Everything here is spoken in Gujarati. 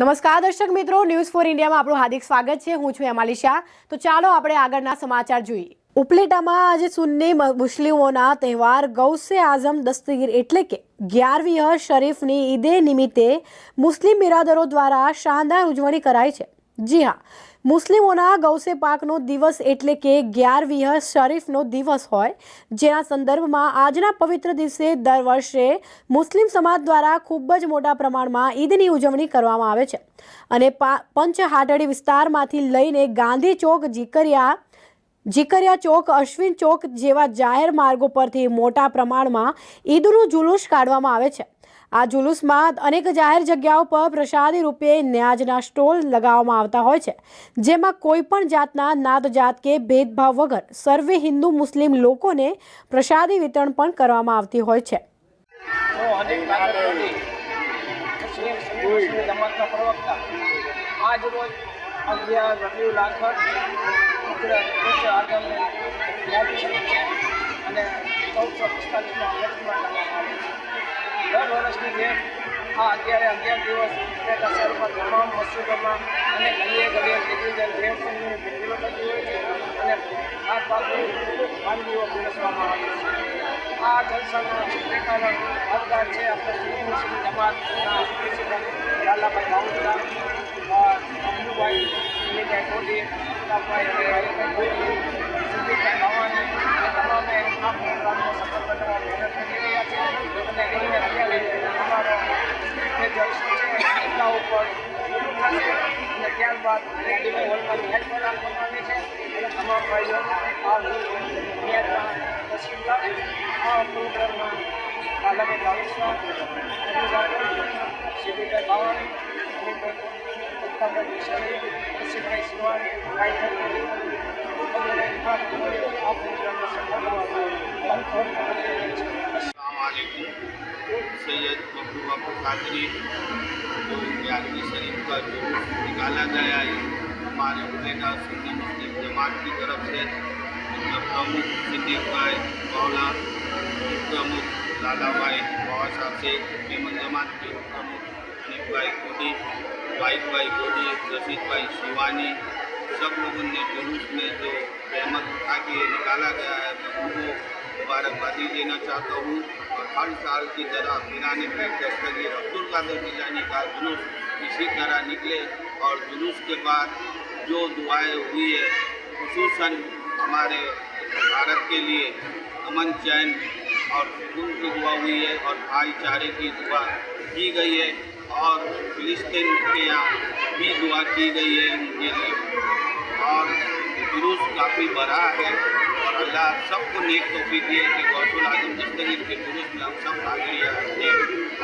નમસ્કાર દર્શક મિત્રો ન્યૂઝ ફોર ઇન્ડિયામાં આપણું હાર્દિક સ્વાગત છે. હું છું હેમાલી શાહ. તો ચાલો આપણે આગળના સમાચાર જોઈએ. ઉપલેટામાં આજે સુન્ની મુસ્લિમોના તહેવાર ગૌસે આઝમ દસ્તગીર એટલે કે ગ્યારમી શરીફની ઈદે નિમિત્તે મુસ્લિમ બિરાદરો દ્વારા શાનદાર ઉજવણી કરાઈ છે. જી હા. મુસ્લિમોના ગૌસે પાકનો દિવસ એટલે કે ગ્યારમી શરીફનો દિવસ હોય, જેના સંદર્ભમાં આજના પવિત્ર દિવસે દર વર્ષે મુસ્લિમ સમાજ દ્વારા ખૂબ જ મોટા પ્રમાણમાં ઈદની ઉજવણી કરવામાં આવે છે. અને પા- પંચ વિસ્તારમાંથી લઈને ગાંધી ચોક, જીકરિયા જીકરિયા ચોક, અશ્વિન ચોક જેવા જાહેર માર્ગો પરથી મોટા પ્રમાણમાં ઈદનું જુલુસ કાઢવામાં આવે છે. આ જુલુસમાં અનેક જાહેર જગ્યાઓ પર પ્રસાદી રૂપે ન્યાજના સ્ટોલ લગાવવામાં આવતા હોય છે, જેમાં કોઈ પણ જાતના નાત જાત કે ભેદભાવ વગર સર્વે હિન્દુ મુસ્લિમ લોકોને પ્રસાદી વિતરણ પણ કરવામાં આવતી હોય છે. આજ રોજ અગિયાર ચૌદસો પિસ્તાલીસમાં વર્ષમાં કરવામાં આવે છે દર વર્ષની જેમ આ અત્યારે અગિયાર દિવસ અસરમાં તમામ મસ્જિદોમાં અને ગલીએ ગલીએ દિગ્વિજય દેવસિંહની ભેટીઓ થતી હોય છે અને આ બાબત વાનગીઓ પીરસવામાં આવે છે. આ જલસાનો કારણ હકદાર છે. આપણે સુન્ની મુસ્લિમ જમાતના પ્રિન્સિપલ લાલાભાઈ બાઉદરા અબ્દુભાઈ સુનિભાઈ મોદી પ્રતાપભાઈ મોદી સિદ્દીકભાઈ ભવાની એ તમામે આ પ્રોગ્રામનો સફળ બનાવવા મહેનત કરી રહ્યા છે અને એમને અત્યારે અમારો જે જલસો છે એટલા ઉપર પર અને ત્યારબાદ દરેક ટીમે હોલમાં મેચ છે અને આ મેચમાં તસવીરદાર આ પ્રોગ્રામમાં કાલમે બાવીસમાં શિબીભાઈ બાવાની અમિતભાઈ વિશાલી આ પ્રોગ્રામને સફળ સૈયદ અબ્દુલ કાદરી ग्यारहवीं शरीफ का जुलूस निकाला गया है। हमारे उम्मीदा सुन्नी मुस्लिम जमात की तरफ़ से उसका प्रमुख सिद्दीक भाई मौला प्रमुख लाला भाई बाबा साहब से मेमन जमात के प्रमुख अनिक भाई गोदी, वाइफ भाई गोदी, रशीद भाई शिवानी, सब लोगों ने जुलूस में जो रहमत उठा के निकाला गया है, मैं उनको मुबारकबादी देना चाहता हूँ और हर साल की तरह मीरान पेट दस्तगीर कादिर जिलानी का जुलूस इसी तरह निकले और जुलूस के बाद जो दुआएँ हुई है खसूस हमारे भारत के लिए अमन चैन और सुकून की दुआ हुई है और भाईचारे की दुआ की गई है और फिलिस्तीन के यहाँ भी दुआ की गई है उनके लिए। और जुलूस काफ़ी बड़ा है और अल्लाह सबको नेक तोफीक दिए कि गौसुल आज़म दस्तगीर के जुलूस में हम सब हाजिरियाँ